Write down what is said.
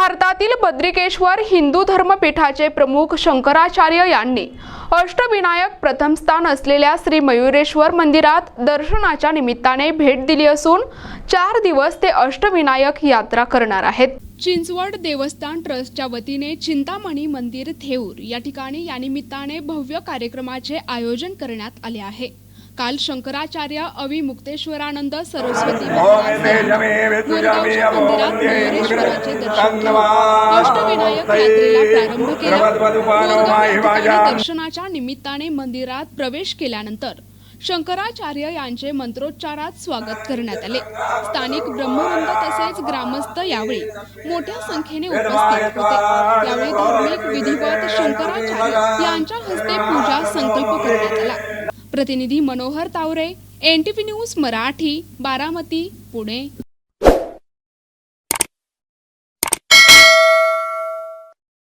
भारतातील बद्रिकेश्वर हिंदू धर्मपीठाचे प्रमुख शंकराचार्य यांनी अष्टविनायक प्रथम स्थान असलेल्या श्री मयुरेश्वर मंदिरात दर्शनाच्या निमित्ताने भेट दिली असून चार दिवस ते अष्टविनायक यात्रा करणार आहेत. चिंचवड देवस्थान ट्रस्टच्या वतीने चिंतामणी मंदिर थेऊर या ठिकाणी या निमित्ताने भव्य कार्यक्रमाचे आयोजन करण्यात आले आहे. काल शंकराचार्य अविमुक्तेश्वरानंद सरस्वती मोरगावच्या मंदिरात मयुरेश्वराचे दर्शन घेऊन अष्टविनायक यात्रेला प्रारंभ केला. दर्शनाच्या निमित्ताने मंदिरात प्रवेश केल्यानंतर शंकराचार्य यांचे मंत्रोच्चारात स्वागत करण्यात आले. स्थानिक ब्रह्मवंत तसेच ग्रामस्थ यावेळी मोठ्या संख्येने उपस्थित होते. यावेळी धार्मिक विधिवत शंकराचार्य यांच्या हस्ते पूजा संकल्प करण्यात आला. प्रतिनिधी मनोहर तावरे एनटीव्ही न्यूज मराठी बारामती पुणे.